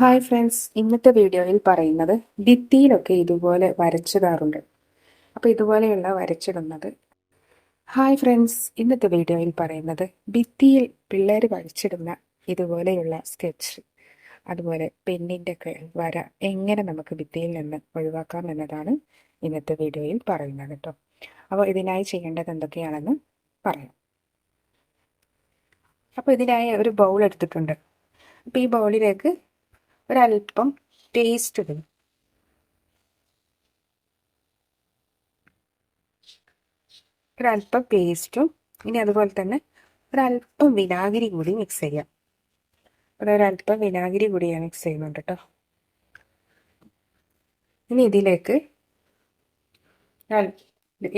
Hi friends ഇന്നത്തെ വീഡിയോയിൽ പറയുന്നത് ഭിത്തിയിലൊക്കെ ഇതുപോലെ വരച്ചിടാറുണ്ട് അപ്പോൾ ഇതുപോലെയുള്ള വരച്ചിടുന്നത്. ഹായ് ഫ്രണ്ട്സ് ഇന്നത്തെ വീഡിയോയിൽ പറയുന്നത് ഭിത്തിയിൽ പിള്ളേർ വരച്ചിടുന്ന ഇതുപോലെയുള്ള സ്കെച്ച് അതുപോലെ പെണ്ണിന്റെ ഒക്കെ വര എങ്ങനെ നമുക്ക് ഭിത്തിയിൽ നിന്ന് ഒഴിവാക്കാം എന്നതാണ് ഇന്നത്തെ വീഡിയോയിൽ പറയുന്നത് കേട്ടോ അപ്പോൾ ഇതിനായി ചെയ്യേണ്ടത് എന്തൊക്കെയാണെന്ന് പറയാം. അപ്പോൾ ഇതിനായി ഒരു ബൗൾ എടുത്തിട്ടുണ്ട്. അപ്പോൾ ഈ ബൗളിലേക്ക് ഒരല്പം ടേസ്റ്റ് ഇടും ഒരല്പം പേസ്റ്റും ഇനി അതുപോലെ തന്നെ ഒരല്പം വിനാഗിരി കൂടി മിക്സ് ചെയ്യാം. അതൊരല്പം വിനാഗിരി കൂടി ഞാൻ മിക്സ് ചെയ്യുന്നുണ്ട് കേട്ടോ. ഇനി ഇതിലേക്ക്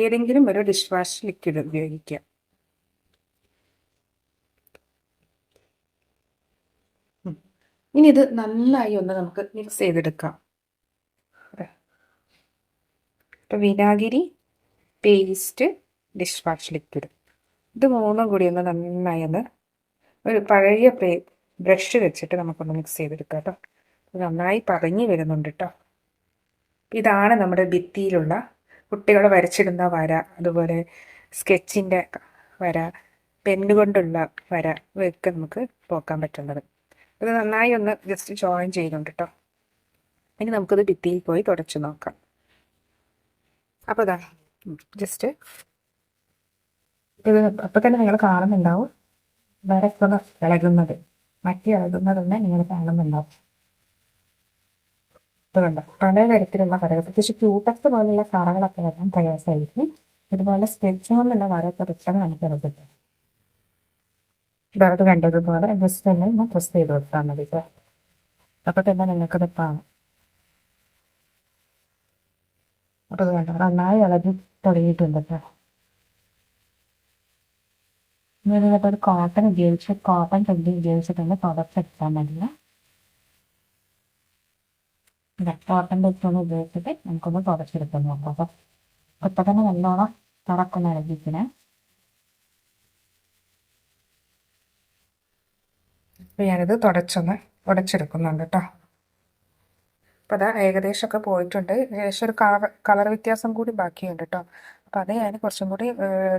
ഏതെങ്കിലും ഒരു ഡിഷ് വാഷ് ലിക്വിഡ് ഉപയോഗിക്കാം. ഇനി ഇത് നന്നായി ഒന്ന് നമുക്ക് മിക്സ് ചെയ്തെടുക്കാം. ഇപ്പം വിനാഗിരി പേസ്റ്റ് ഡിഷ് വാഷ് ലിക്വിഡ്. ഇത് മൂന്നും കൂടി ഒന്ന് നന്നായി ഒന്ന് ഒരു പഴയ ബ്രഷ് വെച്ചിട്ട് നമുക്കൊന്ന് മിക്സ് ചെയ്തെടുക്കാം കേട്ടോ. നന്നായി പറഞ്ഞു വരുന്നുണ്ട് കേട്ടോ. ഇതാണ് നമ്മുടെ ഭിത്തിയിലുള്ള കുട്ടികൾ വരച്ചിടുന്ന വര അതുപോലെ സ്കെച്ചിന്റെ വര പെന്നുകൊണ്ടുള്ള വര ഇതൊക്കെ നമുക്ക് പോക്കാൻ പറ്റുന്നത്. ഇത് നന്നായി ഒന്ന് ജസ്റ്റ് ജോയിൻ ചെയ്യുന്നുണ്ട് കേട്ടോ ഇനി നമുക്കത് ഭിത്തിയിൽ പോയി തുടച്ചു നോക്കാം. അപ്പോൾ ഇതാ ജസ്റ്റ് ഇത് അപ്പം തന്നെ നിങ്ങൾ കാണുന്നുണ്ടാവും. വരക്കുന്ന ഇളകുന്നത്. മറ്റി ഇളകുന്നതൊന്ന് നിങ്ങൾ കാണുന്നുണ്ടാവും. പല തരത്തിലുള്ള കറകൾ പ്രത്യേകിച്ച് ക്യൂട്ടക്സ് പോലുള്ള കറകളൊക്കെ വരാൻ പ്രയാസമായിരിക്കും. ഇതുപോലെ സ്കെച്ച് കൊണ്ടുള്ള വരയൊക്കെ നമുക്ക് ഇറക്കിട്ടും ഇതത് കണ്ടതുപോലെ ജസ്റ്റ് തന്നെ ഒന്ന് പ്രസ് ചെയ്ത് കൊടുത്താൽ മതി സാർ അപ്പോൾ തന്നെ നിങ്ങൾക്കത് കാണാം. അപ്പോൾ ഇത് കണ്ടോ? നന്നായി ഇളകി തുടങ്ങിയിട്ടുണ്ട് ഇനി നിങ്ങൾക്ക് ഒരു കോട്ടൺ ഉപയോഗിച്ച് കോട്ടൺ ചെടി ഉപയോഗിച്ചിട്ടുണ്ട് തുടച്ചെടുത്താൽ മതിയ കോട്ടൺ വെച്ചൊന്ന് ഉപയോഗിച്ചിട്ട് നമുക്കൊന്ന് തുടച്ചെടുക്കാൻ നോക്കാം അപ്പോൾ ഇപ്പം തന്നെ നല്ലോണം തുറക്കുന്ന ഇളകിക്കണേ അപ്പോൾ ഞാനിത് തുടച്ചൊന്ന് ഉടച്ചെടുക്കുന്നുണ്ട് കേട്ടോ അപ്പോൾ അതാ ഏകദേശമൊക്കെ പോയിട്ടുണ്ട്. ഏകദേശം ഒരു കളർ കളർ വ്യത്യാസം കൂടി ബാക്കിയുണ്ട് കേട്ടോ അപ്പോൾ അത് ഞാൻ കുറച്ചും കൂടി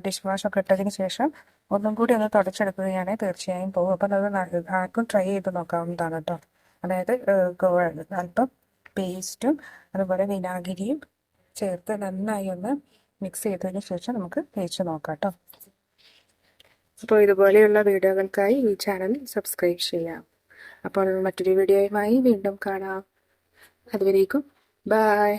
ഡിഷ് വാഷ് ഒക്കെ ഇട്ടതിന് ശേഷം ഒന്നും കൂടി ഒന്ന് തുടച്ചെടുക്കുകയാണെങ്കിൽ തീർച്ചയായും പോകും. അപ്പോൾ അത് ആർക്കും ട്രൈ ചെയ്ത് നോക്കാവുന്നതാണ് കേട്ടോ അതായത് അല്പം പേസ്റ്റും അതുപോലെ വിനാഗിരിയും ചേർത്ത് നന്നായി ഒന്ന് മിക്സ് ചെയ്തതിന് ശേഷം നമുക്ക് തേച്ച് നോക്കാം കേട്ടോ അപ്പോൾ ഇതുപോലെയുള്ള വീഡിയോകൾക്കായി ഈ ചാനൽ സബ്സ്ക്രൈബ് ചെയ്യാം. അപ്പോൾ മറ്റൊരു വീഡിയോയുമായി വീണ്ടും കാണാം. അതുവരേക്കും ബായ്